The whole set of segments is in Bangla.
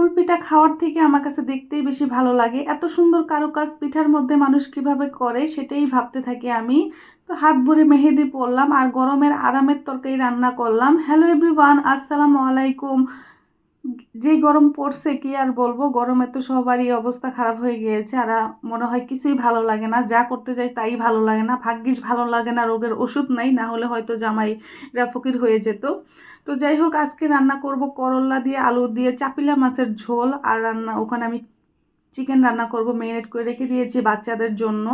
ফুল পিঠা খাওয়ার থেকে আমার কাছে দেখতেই বেশি ভালো লাগে। এত সুন্দর কারুকাজ পিঠার মধ্যে মানুষ কীভাবে করে সেটাই ভাবতে থাকি আমি। তো হাত ভরে মেহেদি পরলাম আর গরমের আরামের তরকারি রান্না করলাম। হ্যালো এভরিওয়ান আসসালামু আলাইকুম। যেই গরম পড়ছে কি আর বলব? গরমে তো সবারই অবস্থা খারাপ হয়ে গিয়েছে আর মনে হয় কিছুই ভালো লাগে না। যা করতে যাই তাই ভালো লাগে না। ভাগ্যিস ভালো লাগে না, রোগের ওষুধ নাই, না হলে হয়তো জামাইরা ফকির হয়ে যেত। তো যাই হোক, আজকে রান্না করব করলা দিয়ে, আলু দিয়ে, চাপিলা মাছের ঝোল আর রান্না, ওখানে আমি চিকেন রান্না করব মেরিনেট করে রেখে দিয়েছি বাচ্চাদের জন্য।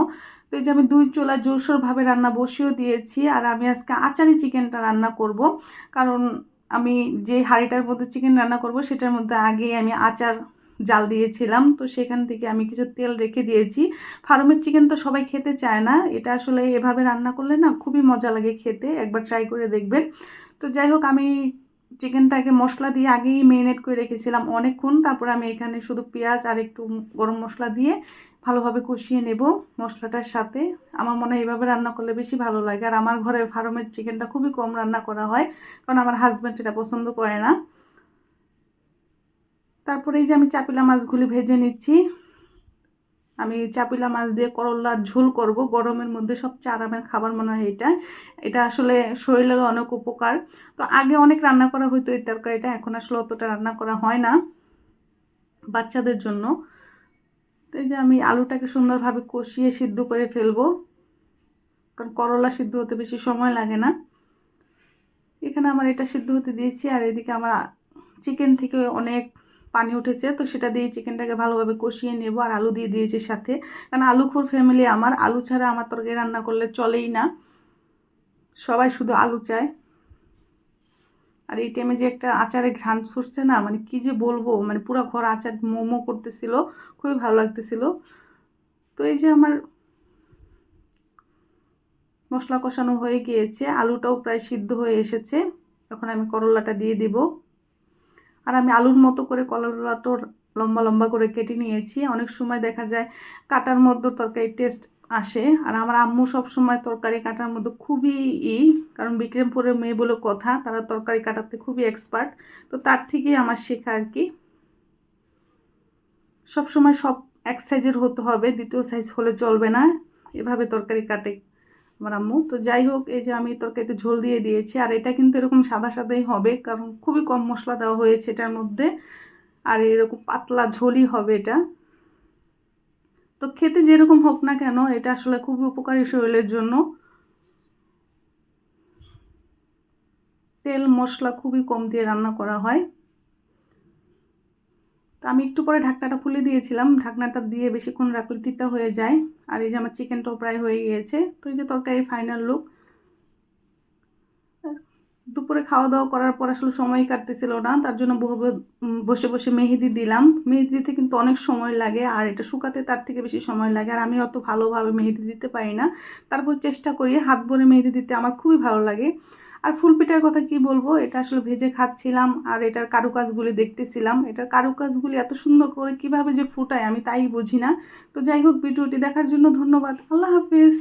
তো এই যে আমি দুই চোলা জোরসোরভাবে রান্না বসিয়েও দিয়েছি আর আমি আজকে আচারি চিকেনটা রান্না করব। কারণ আমি যে হাঁড়িটার মধ্যে চিকেন রান্না করব, সেটার মধ্যে আগেই আমি আচার জাল দিয়েছিলাম। তো সেখান থেকে আমি কিছু তেল রেখে দিয়েছি। ফার্মের চিকেন তো সবাই খেতে চায় না। এটা আসলে এভাবে রান্না করলে না খুবই মজা লাগে খেতে। একবার ট্রাই করে দেখবেন। তো যাই হোক, আমি চিকেনটাকে মশলা দিয়ে আগেই মেরিনেট করে রেখেছিলাম অনেকক্ষণ। তারপর আমি এখানে শুধু পেঁয়াজ আর একটু গরম মশলা দিয়ে ভালোভাবে কষিয়ে নেব মশলাটার সাথে। আমার মনে হয় এইভাবে রান্না করলে বেশি ভালো লাগে। আর আমার ঘরে ফার্মের চিকেনটা খুবই কম রান্না করা হয়, কারণ আমার হাজব্যান্ড এটা পছন্দ করে না। তারপরে এই যে আমি চাপিলা মাছগুলি ভেজে নিচ্ছি। আমি চাপিলা মাছ দিয়ে করলার ঝোল করব। গরমের মধ্যে সবচেয়ে আরামের খাবার মনে হয় এটা এটা আসলে শরীরেরও অনেক উপকার। তো আগে অনেক রান্না করা হতো এই তরকারিটা, এখন আসলে অতটা রান্না করা হয় না বাচ্চাদের জন্য। তো এই যে আমি আলুটাকে সুন্দরভাবে কষিয়ে সিদ্ধ করে ফেলব, কারণ করলা সিদ্ধ হতে বেশি সময় লাগে না। এখানে আমার এটা সিদ্ধ হতে দিয়েছি, আর এদিকে আমার চিকেন থেকে অনেক পানি উঠেছে, তো সেটা দিয়ে চিকেনটাকে ভালোভাবে কষিয়ে নেব আর আলু দিয়ে দিয়েছি সাথে। কারণ আলুখোর ফ্যামিলি আমার, আলু ছাড়া আমার তরকারি রান্না করলে চলেই না। সবাই শুধু আলু চায়। আর এই টাইমে যে একটা আচারে ঘ্রাণ ছুটছে না মানে কি যে বলব মানে পুরো ঘর আচার মোমো করতেছিল, খুবই ভালো লাগতেছিল। তো এই যে আমার মশলা কষানো হয়ে গিয়েছে, আলুটাও প্রায় সিদ্ধ হয়ে এসেছে। এখন আমি করলাটা দিয়ে দিব। আর আমি আলুর মতো করে করলাটা লম্বা লম্বা করে কেটে নিয়েছি। অনেক সময় দেখা যায় কাটার মধ্যে তরকারি টেস্ট আসে। আর আমার আম্মু সব সময় তরকারি কাটার মধ্যে খুবই ই, কারণ বিক্রমপুরের মেয়ে বলে কথা, তারা তরকারি কাটাতে খুবই এক্সপার্ট তো তার থেকেই আমার শেখা আর কি। সব সময় সব এক সাইজের হতে হবে, দ্বিতীয় সাইজ হলে চলবে না। এভাবে তরকারি কাটে। আমার আম্মু। তো যাই হোক, এই যে আমি তরকারিতে ঝোল দিয়ে দিয়েছি, আর এটা কিন্তু এরকম সাদা সাদাই হবে, কারণ খুবই কম মশলা দেওয়া হয়েছে এটার মধ্যে, আর এরকম পাতলা ঝোলই হবে এটা। তো খেতে যেরকম হোক না কেন, এটা আসলে খুবই উপকারী শরীরের জন্য। তেল, মশলা খুবই কম দিয়ে রান্না করা হয়। তো আমি একটু পরে ঢাকনাটা খুলে দিয়েছিলাম। ঢাকনাটা দিয়ে বেশিক্ষণ রাখলে তিতা হয়ে যায়। আর এই যে আমার চিকেনটাও প্রায় হয়ে গিয়েছে। তো এই যে তরকারি ফাইনাল লুক দুপুরে খাওয়া দাওয়া করার পর আসলে সময় কাটতেছিল না। তার জন্য বহু- বসে বসে মেহেদি দিলাম। মেহেদি দিতে কিন্তু অনেক সময় লাগে। আর এটা শুকাতে তার থেকে বেশি সময় লাগে। আর আমি অত ভালোভাবে মেহেদি দিতে পারি না। তারপর চেষ্টা করি হাত ভরে মেহেদি দিতে। আমার খুবই ভালো লাগে। আর ফুলপিঠার কথা কি বলব? এটা আসলে ভেজে খাচ্ছিলাম আর এটার কারুকাজগুলি দেখতেছিলাম। এটার কারুকাজগুলি এত সুন্দর করে কীভাবে যে ফুটায় আমি তাই বুঝি না। তো যাই হোক, ভিডিওটি দেখার জন্য ধন্যবাদ। আল্লাহ হাফিজ।